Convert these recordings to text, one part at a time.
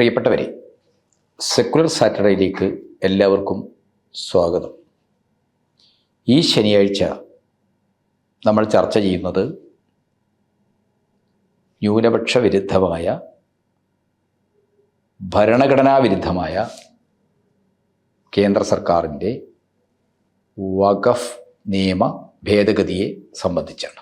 പ്രിയപ്പെട്ടവരെ സെക്കുലർ സാറ്റർഡേയിലേക്ക് എല്ലാവർക്കും സ്വാഗതം. ഈ ശനിയാഴ്ച നമ്മൾ ചർച്ച ചെയ്യുന്നത് ന്യൂനപക്ഷ വിരുദ്ധമായ ഭരണഘടനാ വിരുദ്ധമായ കേന്ദ്ര സർക്കാരിന്റെ വഖഫ് നിയമ ഭേദഗതിയെ സംബന്ധിച്ചാണ്.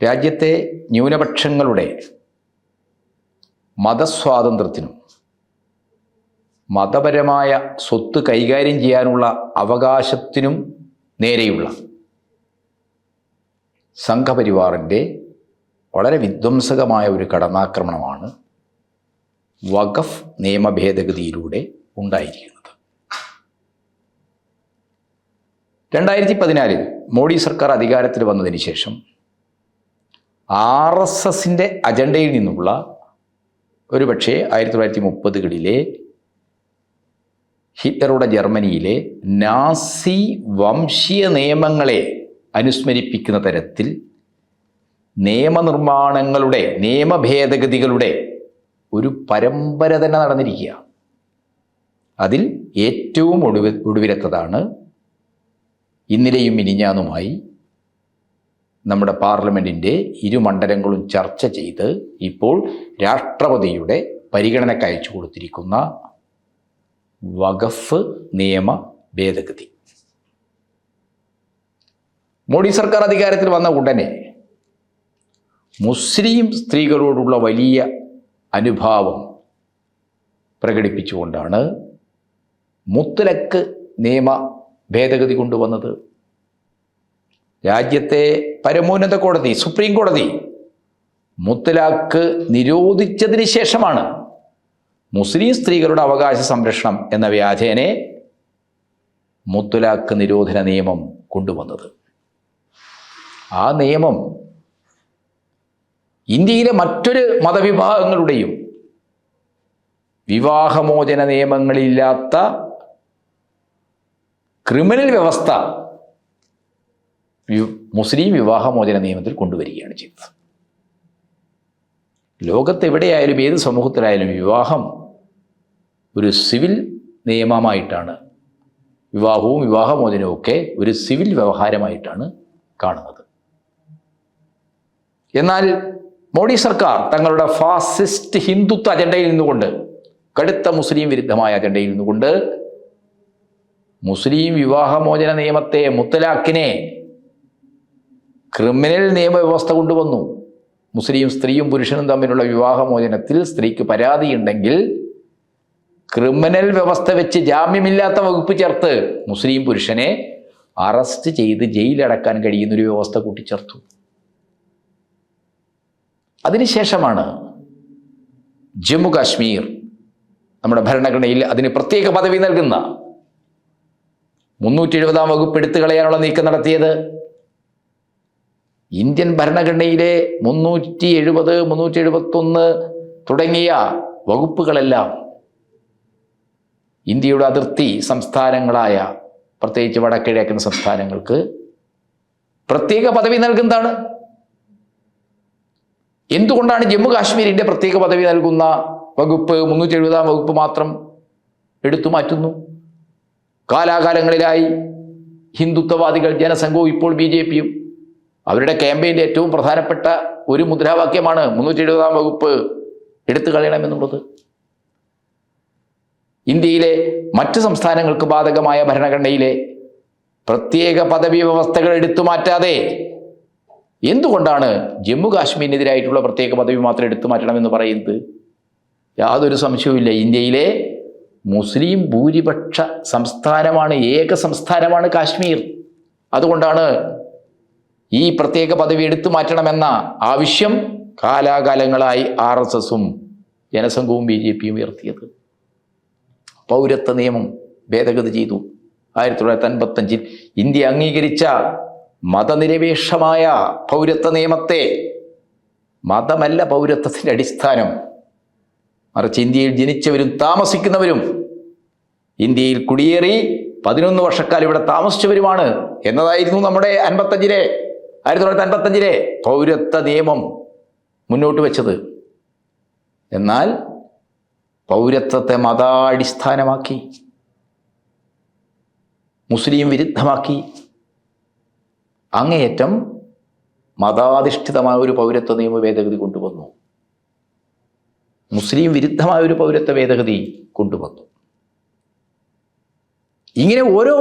രാജ്യത്തെ ന്യൂനപക്ഷങ്ങളുടെ മതസ്വാതന്ത്ര്യത്തിനും മതപരമായ സ്വത്ത് കൈകാര്യം ചെയ്യാനുള്ള അവകാശത്തിനും നേരെയുള്ള സംഘപരിവാറിന്റെ വളരെ വിധ്വംസകമായ ഒരു കടന്നാക്രമണമാണ് വഖഫ് നിയമ ഭേദഗതിയിലൂടെ ഉണ്ടായിരിക്കുന്നത്. രണ്ടായിരത്തി പതിനാലിൽ മോഡി സർക്കാർ അധികാരത്തിൽ വന്നതിന് ശേഷം ആർ എസ് എസിന്റെ അജണ്ടയിൽ നിന്നുള്ള ഒരു പക്ഷേ ആയിരത്തി തൊള്ളായിരത്തി മുപ്പതുകളിലെ ഹിറ്റ്ലറുടെ ജർമ്മനിയിലെ നാസി വംശീയ നിയമങ്ങളെ അനുസ്മരിപ്പിക്കുന്ന തരത്തിൽ നിയമനിർമ്മാണങ്ങളുടെ നിയമഭേദഗതികളുടെ ഒരു പരമ്പര തന്നെ നടന്നിരിക്കുക. അതിൽ ഏറ്റവും ഒടുവി ഒടുവിലത്തതാണ് ഇന്നലെയും മിനിഞ്ഞാന്നുമായി നമ്മുടെ പാർലമെന്റിന്റെ ഇരുമണ്ഡലങ്ങളും ചർച്ച ചെയ്ത് ഇപ്പോൾ രാഷ്ട്രപതിയുടെ പരിഗണനയ്ക്ക് അയച്ചു കൊടുത്തിരിക്കുന്ന വഖഫ് നിയമ ഭേദഗതി. മോഡി സർക്കാർ അധികാരത്തിൽ വന്ന ഉടനെ മുസ്ലിം സ്ത്രീകളോടുള്ള വലിയ അനുഭാവം പ്രകടിപ്പിച്ചുകൊണ്ടാണ് മുത്തലക്ക് നിയമ ഭേദഗതി കൊണ്ടുവന്നത്. രാജ്യത്തെ പരമോന്നത കോടതി സുപ്രീം കോടതി മുത്തലാഖ് നിരോധിച്ചതിന് ശേഷമാണ് മുസ്ലിം സ്ത്രീകളുടെ അവകാശ സംരക്ഷണം എന്ന വ്യാജേനെ മുത്തലാഖ് നിരോധന നിയമം കൊണ്ടുവന്നത്. ആ നിയമം ഇന്ത്യയിലെ മറ്റൊരു മതവിഭാഗങ്ങളുടെയും വിവാഹമോചന നിയമങ്ങളില്ലാത്ത ക്രിമിനൽ വ്യവസ്ഥ മുസ്ലിം വിവാഹമോചന നിയമത്തിൽ കൊണ്ടുവരികയാണ് ചെയ്തത്. ലോകത്ത് എവിടെയായാലും ഏത് സമൂഹത്തിലായാലും വിവാഹം ഒരു സിവിൽ നിയമമായിട്ടാണ് വിവാഹവും വിവാഹമോചനവും ഒക്കെ ഒരു സിവിൽ വ്യവഹാരമായിട്ടാണ് കാണുന്നത്. എന്നാൽ മോഡി സർക്കാർ തങ്ങളുടെ ഫാസിസ്റ്റ് ഹിന്ദുത്വ അജണ്ടയിൽ നിന്നുകൊണ്ട് കടുത്ത മുസ്ലിം വിരുദ്ധമായ അജണ്ടയിൽ നിന്നുകൊണ്ട് മുസ്ലിം വിവാഹമോചന നിയമത്തെ മുത്തലാഖിനെ ക്രിമിനൽ നിയമവ്യവസ്ഥ കൊണ്ടുവന്നു. മുസ്ലിം സ്ത്രീയും പുരുഷനും തമ്മിലുള്ള വിവാഹമോചനത്തിൽ സ്ത്രീക്ക് പരാതിയുണ്ടെങ്കിൽ ക്രിമിനൽ വ്യവസ്ഥ വെച്ച് ജാമ്യമില്ലാത്ത വകുപ്പ് ചേർത്ത് മുസ്ലിം പുരുഷനെ അറസ്റ്റ് ചെയ്ത് ജയിലടക്കാൻ കഴിയുന്നൊരു വ്യവസ്ഥ കൂട്ടിച്ചേർത്തു. അതിനുശേഷമാണ് ജമ്മു കാശ്മീർ നമ്മുടെ ഭരണഘടനയിൽ അതിന് പ്രത്യേക പദവി നൽകുന്ന മുന്നൂറ്റി എഴുപതാം വകുപ്പ് എടുത്തു കളയാനുള്ള നീക്കം നടത്തിയത്. ഇന്ത്യൻ ഭരണഘടനയിലെ മുന്നൂറ്റി എഴുപത് മുന്നൂറ്റി എഴുപത്തൊന്ന് തുടങ്ങിയ വകുപ്പുകളെല്ലാം ഇന്ത്യയുടെ അതിർത്തി സംസ്ഥാനങ്ങളായ പ്രത്യേകിച്ച് വടക്കിഴക്കൻ സംസ്ഥാനങ്ങൾക്ക് പ്രത്യേക പദവി നൽകുന്നതാണ്. എന്തുകൊണ്ടാണ് ജമ്മു കാശ്മീരിന്റെ പ്രത്യേക പദവി നൽകുന്ന വകുപ്പ് മുന്നൂറ്റി എഴുപതാം വകുപ്പ് മാത്രം എടുത്തു മാറ്റുന്നു? കാലാകാലങ്ങളിലായി ഹിന്ദുത്വവാദികൾ ജനസംഘവും ഇപ്പോൾ ബി ജെ പിയും അവരുടെ ക്യാമ്പയിന്റെ ഏറ്റവും പ്രധാനപ്പെട്ട ഒരു മുദ്രാവാക്യമാണ് മുന്നൂറ്റി എഴുപതാം വകുപ്പ് എടുത്തു കളയണമെന്നുള്ളത്. ഇന്ത്യയിലെ മറ്റ് സംസ്ഥാനങ്ങൾക്ക് ബാധകമായ ഭരണഘടനയിലെ പ്രത്യേക പദവി വ്യവസ്ഥകൾ എടുത്തു മാറ്റാതെ എന്തുകൊണ്ടാണ് ജമ്മു കാശ്മീരിനെതിരായിട്ടുള്ള പ്രത്യേക പദവി മാത്രം എടുത്തു മാറ്റണമെന്ന് പറയുന്നത്? യാതൊരു സംശയവുമില്ല ഇന്ത്യയിലെ മുസ്ലിം ഭൂരിപക്ഷ സംസ്ഥാനമാണ് ഏക സംസ്ഥാനമാണ് കാശ്മീർ. അതുകൊണ്ടാണ് ഈ പ്രത്യേക പദവി എടുത്തു മാറ്റണമെന്ന ആവശ്യം കാലാകാലങ്ങളായി ആർ എസ് എസും ജനസംഘവും ബി ജെ പിയും ഉയർത്തിയത്. പൗരത്വ നിയമം ഭേദഗതി ചെയ്തു. ആയിരത്തി തൊള്ളായിരത്തി അൻപത്തഞ്ചിൽ ഇന്ത്യ അംഗീകരിച്ച മതനിരപേക്ഷമായ പൗരത്വ നിയമത്തെ മതമല്ല പൗരത്വത്തിന്റെ അടിസ്ഥാനം. മറിച്ച് ഇന്ത്യയിൽ ജനിച്ചവരും താമസിക്കുന്നവരും ഇന്ത്യയിൽ കുടിയേറി പതിനൊന്ന് വർഷക്കാലം ഇവിടെ താമസിച്ചവരുമാണ് എന്നതായിരുന്നു നമ്മുടെ അൻപത്തഞ്ചിലെ ആയിരത്തി തൊള്ളായിരത്തി അൻപത്തഞ്ചിലെ പൗരത്വ നിയമം മുന്നോട്ട് വെച്ചത്. എന്നാൽ പൗരത്വത്തെ മതാടിസ്ഥാനമാക്കി മുസ്ലിം വിരുദ്ധമാക്കി. അങ്ങേയറ്റം മതാധിഷ്ഠിതമായ ഒരു പൗരത്വ നിയമ ഭേദഗതി കൊണ്ടുവന്നു. മുസ്ലിം വിരുദ്ധമായ ഒരു പൗരത്വ ഭേദഗതി കൊണ്ടുവന്നു. ഇങ്ങനെ ഓരോ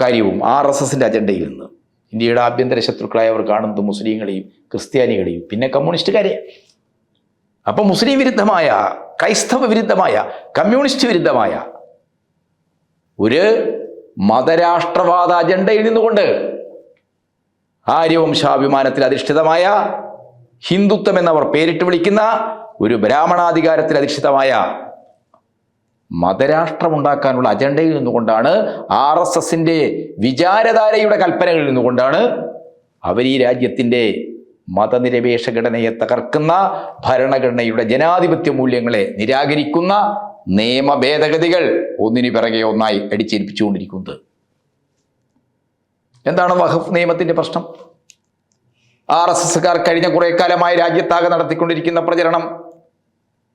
കാര്യവും ആർ എസ് എസിന്റെ അജണ്ടയിൽ നിന്ന് ഇന്ത്യയുടെ ആഭ്യന്തര ശത്രുക്കളായി അവർ കാണുന്നത് മുസ്ലിങ്ങളെയും ക്രിസ്ത്യാനികളെയും പിന്നെ കമ്മ്യൂണിസ്റ്റുകാരെ. അപ്പൊ മുസ്ലിം വിരുദ്ധമായ ക്രൈസ്തവ വിരുദ്ധമായ കമ്മ്യൂണിസ്റ്റ് വിരുദ്ധമായ ഒരു മതരാഷ്ട്രവാദ അജണ്ടയിൽ നിന്നുകൊണ്ട് ആര്യവംശാഭിമാനത്തിൽ അധിഷ്ഠിതമായ ഹിന്ദുത്വം എന്നവർ പേരിട്ട് വിളിക്കുന്ന ഒരു ബ്രാഹ്മണാധികാരത്തിൽ അധിഷ്ഠിതമായ മതരാഷ്ട്രമുണ്ടാക്കാനുള്ള അജണ്ടയിൽ നിന്നുകൊണ്ടാണ് ആർ എസ് എസിന്റെ വിചാരധാരയുടെ കൽപ്പനകളിൽ നിന്നുകൊണ്ടാണ് അവർ ഈ രാജ്യത്തിന്റെ മതനിരപേക്ഷ ഘടനയെ തകർക്കുന്ന ഭരണഘടനയുടെ ജനാധിപത്യ മൂല്യങ്ങളെ നിരാകരിക്കുന്ന നിയമ ഭേദഗതികൾ ഒന്നിനു പിറകെ ഒന്നായി അടിച്ചേൽപ്പിച്ചുകൊണ്ടിരിക്കുന്നത്. എന്താണ് വഖഫ് നിയമത്തിന്റെ പ്രശ്നം? ആർ എസ് എസ്സുകാർ കഴിഞ്ഞ കുറെ കാലമായി രാജ്യത്താകെ നടത്തിക്കൊണ്ടിരിക്കുന്ന പ്രചരണം.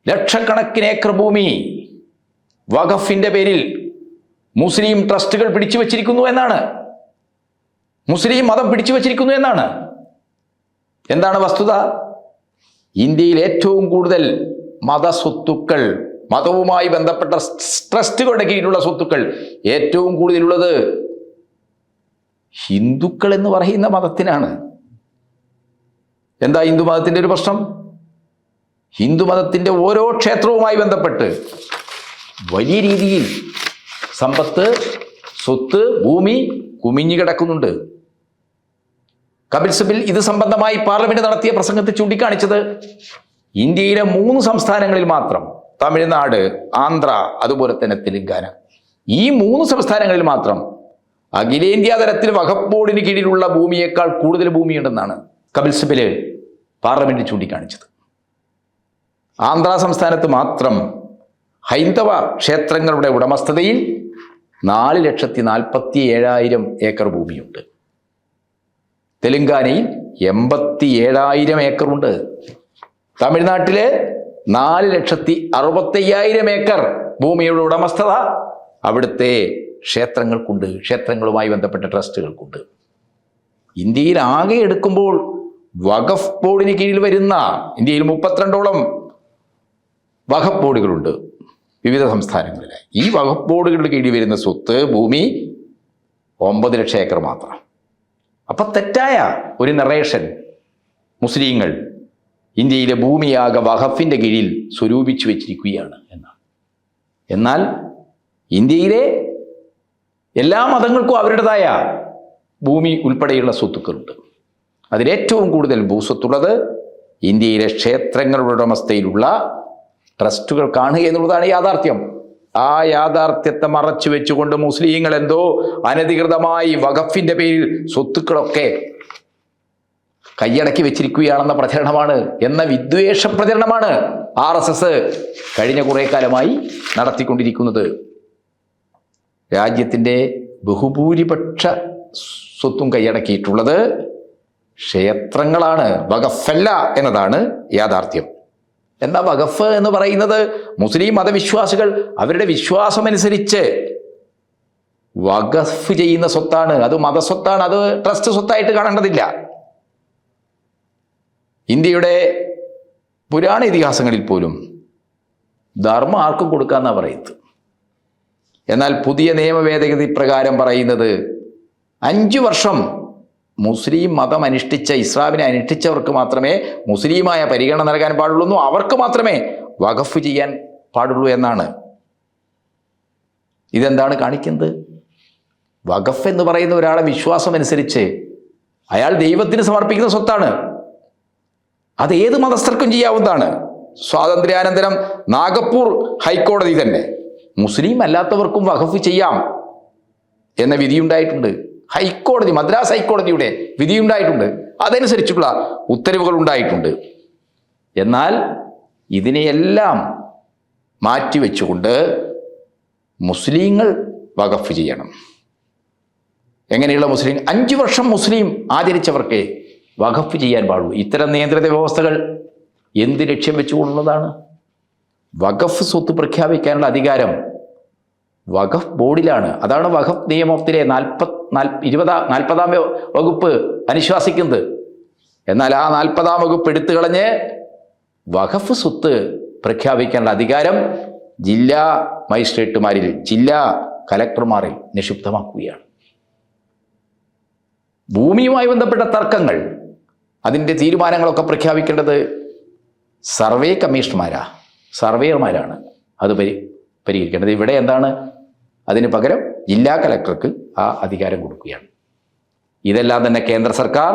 ലക്ഷക്കണക്കിന് ഏക്കർ ഭൂമി വഖഫിന്റെ പേരിൽ മുസ്ലിം ട്രസ്റ്റുകൾ പിടിച്ചു വച്ചിരിക്കുന്നു എന്നാണ്. മുസ്ലിം മതം പിടിച്ചു വച്ചിരിക്കുന്നു എന്നാണ്. എന്താണ് വസ്തുത? ഇന്ത്യയിൽ ഏറ്റവും കൂടുതൽ മതസ്വത്തുക്കൾ മതവുമായി ബന്ധപ്പെട്ട ട്രസ്റ്റുകളുടെ കീഴിലുള്ള സ്വത്തുക്കൾ ഏറ്റവും കൂടുതലുള്ളത് ഹിന്ദുക്കൾ എന്ന് പറയുന്ന മതത്തിനാണ്. എന്താ ഹിന്ദു മതത്തിന്റെ ഒരു പ്രശ്നം? ഹിന്ദു മതത്തിന്റെ ഓരോ ക്ഷേത്രവുമായി ബന്ധപ്പെട്ട് വലിയ രീതിയിൽ സമ്പത്ത് സ്വത്ത് ഭൂമി കുമിഞ്ഞു കിടക്കുന്നുണ്ട്. കപിൽ സിബിൽ ഇത് സംബന്ധമായി പാർലമെന്റ് നടത്തിയ പ്രസംഗത്തിൽ ചൂണ്ടിക്കാണിച്ചത് ഇന്ത്യയിലെ മൂന്ന് സംസ്ഥാനങ്ങളിൽ മാത്രം. തമിഴ്നാട് ആന്ധ്ര അതുപോലെ തന്നെ തെലുങ്കാന. ഈ മൂന്ന് സംസ്ഥാനങ്ങളിൽ മാത്രം അഖിലേന്ത്യാ തലത്തിൽ വഖഫ് ബോർഡിന് കീഴിലുള്ള ഭൂമിയേക്കാൾ കൂടുതൽ ഭൂമിയുണ്ടെന്നാണ് കപിൽ സിബിൽ പാർലമെന്റിൽ ചൂണ്ടിക്കാണിച്ചത്. ആന്ധ്ര സംസ്ഥാനത്ത് മാത്രം ഹൈന്ദവ ക്ഷേത്രങ്ങളുടെ ഉടമസ്ഥതയിൽ നാല് ലക്ഷത്തി നാൽപ്പത്തി ഏഴായിരം ഏക്കർ ഭൂമിയുണ്ട്. തെലുങ്കാനയിൽ എൺപത്തി ഏഴായിരം ഏക്കറുണ്ട്. തമിഴ്നാട്ടിലെ നാല് ലക്ഷത്തി അറുപത്തയ്യായിരം ഏക്കർ ഭൂമിയുടെ ഉടമസ്ഥത അവിടുത്തെ ക്ഷേത്രങ്ങൾക്കുണ്ട്. ക്ഷേത്രങ്ങളുമായി ബന്ധപ്പെട്ട ട്രസ്റ്റുകൾക്കുണ്ട്. ഇന്ത്യയിൽ ആകെ എടുക്കുമ്പോൾ വഖഫ് ബോർഡിന് കീഴിൽ വരുന്ന ഇന്ത്യയിൽ മുപ്പത്തിരണ്ടോളം വഖഫ് ബോർഡുകളുണ്ട്. വിവിധ സംസ്ഥാനങ്ങളിൽ ഈ വകുപ്പ് ബോർഡുകളുടെ കീഴിൽ വരുന്ന സ്വത്ത് ഭൂമി ഒമ്പത് ലക്ഷം ഏക്കർ മാത്രം. അപ്പം തെറ്റായ ഒരു നറേഷൻ മുസ്ലിങ്ങൾ ഇന്ത്യയിലെ ഭൂമിയാകെ വഖഫിന്റെ കീഴിൽ സ്വരൂപിച്ചു വെച്ചിരിക്കുകയാണ് എന്നാണ്. എന്നാൽ ഇന്ത്യയിലെ എല്ലാ മതങ്ങൾക്കും അവരുടേതായ ഭൂമി ഉൾപ്പെടെയുള്ള സ്വത്തുക്കളുണ്ട്. അതിലേറ്റവും കൂടുതൽ ഭൂസ്വത്തുള്ളത് ഇന്ത്യയിലെ ക്ഷേത്രങ്ങളുടെ ഉടമസ്ഥയിലുള്ള ട്രസ്റ്റുകൾ കാണുക എന്നുള്ളതാണ് യാഥാർത്ഥ്യം. ആ യാഥാർത്ഥ്യത്തെ മറച്ചു വെച്ചുകൊണ്ട് മുസ്ലിങ്ങൾ എന്തോ അനധികൃതമായി വഖഫിന്റെ പേരിൽ സ്വത്തുക്കളൊക്കെ കൈയടക്കി വെച്ചിരിക്കുകയാണെന്ന പ്രചരണമാണ് എന്ന വിദ്വേഷ പ്രചരണമാണ് ആർ എസ് എസ് കഴിഞ്ഞ കുറേ കാലമായി നടത്തിക്കൊണ്ടിരിക്കുന്നത്. രാജ്യത്തിന്റെ ബഹുഭൂരിപക്ഷ സ്വത്തും കൈയടക്കിയിട്ടുള്ളത് ക്ഷേത്രങ്ങളാണ് വകഫല്ല എന്നതാണ് യാഥാർത്ഥ്യം. എന്താ വഖഫ് എന്ന് പറയുന്നത്? മുസ്ലിം മതവിശ്വാസികൾ അവരുടെ വിശ്വാസമനുസരിച്ച് വഖഫ് ചെയ്യുന്ന സ്വത്താണ്. അത് മതസ്വത്താണ്. അത് ട്രസ്റ്റ് സ്വത്തായിട്ട് കാണേണ്ടതില്ല. ഇന്ത്യയുടെ പുരാണ ഇതിഹാസങ്ങളിൽ പോലും ധർമ്മം ആർക്കും കൊടുക്കാമെന്നാണ് പറയുന്നത്? എന്നാൽ പുതിയ നിയമ ഭേദഗതി പ്രകാരം പറയുന്നത് അഞ്ചു വർഷം മുസ്ലിം മതം അനുഷ്ഠിച്ച ഇസ്ലാമിനെ അനുഷ്ഠിച്ചവർക്ക് മാത്രമേ മുസ്ലിമായ പരിഗണന നൽകാൻ പാടുള്ളൂ. അവർക്ക് മാത്രമേ വഖഫ് ചെയ്യാൻ പാടുള്ളൂ എന്നാണ്. ഇതെന്താണ് കാണിക്കുന്നത്? വഖഫ് എന്ന് പറയുന്ന ഒരാളെ വിശ്വാസം അനുസരിച്ച് അയാൾ ദൈവത്തിന് സമർപ്പിക്കുന്ന സ്വത്താണ്. അത് ഏത് മതസ്ഥർക്കും ചെയ്യാവുന്നതാണ്. സ്വാതന്ത്ര്യാനന്തരം നാഗപ്പൂർ ഹൈക്കോടതി തന്നെ. മുസ്ലിം അല്ലാത്തവർക്കും വഖഫ് ചെയ്യാം എന്ന വിധിയുണ്ടായിട്ടുണ്ട്. ഹൈക്കോടതി മദ്രാസ് ഹൈക്കോടതിയുടെ വിധിയുണ്ടായിട്ടുണ്ട്. അതനുസരിച്ചുള്ള ഉത്തരവുകൾ ഉണ്ടായിട്ടുണ്ട്. എന്നാൽ ഇതിനെയെല്ലാം മാറ്റിവെച്ചുകൊണ്ട് മുസ്ലിങ്ങൾ വകഫ് ചെയ്യണം. എങ്ങനെയുള്ള മുസ്ലിം? അഞ്ച് വർഷം മുസ്ലിം ആചരിച്ചവർക്ക് വകഫ് ചെയ്യാൻ പാടുള്ളൂ. ഇത്തരം നിയന്ത്രിത വ്യവസ്ഥകൾ എന്ത് ലക്ഷ്യം വെച്ചുകൊണ്ടുള്ളതാണ്? വകഫ് സ്വത്ത് പ്രഖ്യാപിക്കാനുള്ള അധികാരം വഖഫ് ബോർഡിലാണ്. അതാണ് വഖഫ് നിയമത്തിലെ നാൽപ്പത് നാൽ ഇരുപതാം നാൽപ്പതാം വകുപ്പ് അനുശ്വാസിക്കുന്നത് എന്നാൽ ആ നാൽപ്പതാം വകുപ്പ് എടുത്തു കളഞ്ഞ് വഖഫ് സ്വത്ത് പ്രഖ്യാപിക്കേണ്ട അധികാരം ജില്ലാ മജിസ്ട്രേറ്റുമാരിൽ ജില്ലാ കലക്ടർമാരിൽ നിക്ഷിപ്തമാക്കുകയാണ്. ഭൂമിയുമായി ബന്ധപ്പെട്ട തർക്കങ്ങൾ അതിന്റെ തീരുമാനങ്ങളൊക്കെ പ്രഖ്യാപിക്കേണ്ടത് സർവേ കമ്മീഷണർമാരാ. സർവേയർമാരാണ് അത് പരി പരിഹരിക്കേണ്ടത്. ഇവിടെ എന്താണ് അതിന് പകരം ജില്ലാ കലക്ടർക്ക് ആ അധികാരം കൊടുക്കുകയാണ്. ഇതെല്ലാം തന്നെ കേന്ദ്ര സർക്കാർ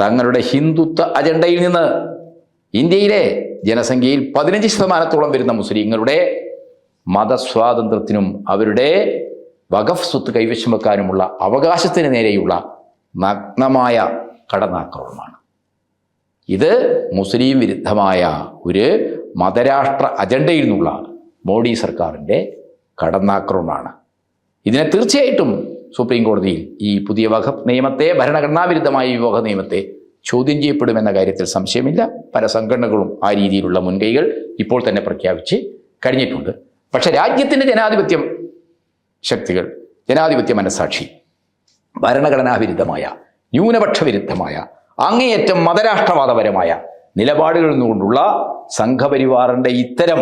തങ്ങളുടെ ഹിന്ദുത്വ അജണ്ടയിൽ നിന്ന് ഇന്ത്യയിലെ ജനസംഖ്യയിൽ പതിനഞ്ച് ശതമാനത്തോളം വരുന്ന മുസ്ലിങ്ങളുടെ മതസ്വാതന്ത്ര്യത്തിനും അവരുടെ വഖഫ് സ്വത്ത് കൈവശം വെക്കാനുമുള്ള അവകാശത്തിന് നേരെയുള്ള നഗ്നമായ കടന്നാക്രമണമാണ്. ഇത് മുസ്ലിം വിരുദ്ധമായ ഒരു മതരാഷ്ട്ര അജണ്ടയിൽ നിന്നുള്ള മോഡി സർക്കാരിന്റെ കടന്നാക്രമണമാണ്. ഇതിനെ തീർച്ചയായിട്ടും സുപ്രീം കോടതിയിൽ ഈ പുതിയ വക നിയമത്തെ ഭരണഘടനാവിരുദ്ധമായ ഈ വക നിയമത്തെ ചോദ്യം ചെയ്യപ്പെടുമെന്ന കാര്യത്തിൽ സംശയമില്ല. പല സംഘടനകളും ആ രീതിയിലുള്ള മുൻകൈകൾ ഇപ്പോൾ തന്നെ പ്രഖ്യാപിച്ച് കഴിഞ്ഞിട്ടുണ്ട്. പക്ഷെ രാജ്യത്തിന്റെ ജനാധിപത്യം ശക്തികൾ ജനാധിപത്യ മനസാക്ഷി ഭരണഘടനാവിരുദ്ധമായ ന്യൂനപക്ഷ വിരുദ്ധമായ അങ്ങേയറ്റം മതരാഷ്ട്രവാദപരമായ നിലപാടുകളിൽ നിന്നുകൊണ്ടുള്ള സംഘപരിവാറിന്റെ ഇത്തരം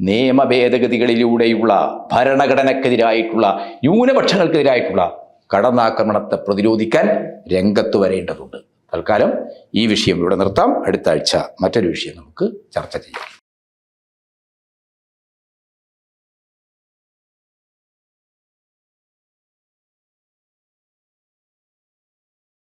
നിയമ ഭേദഗതികളിലൂടെയുള്ള ഭരണഘടനക്കെതിരായിട്ടുള്ള ന്യൂനപക്ഷങ്ങൾക്കെതിരായിട്ടുള്ള കടന്നാക്രമണത്തെ പ്രതിരോധിക്കാൻ രംഗത്ത് വരേണ്ടതുണ്ട്. തൽക്കാലം ഈ വിഷയം ഇവിടെ നിർത്താം. അടുത്ത ആഴ്ച മറ്റൊരു വിഷയം നമുക്ക് ചർച്ച ചെയ്യാം.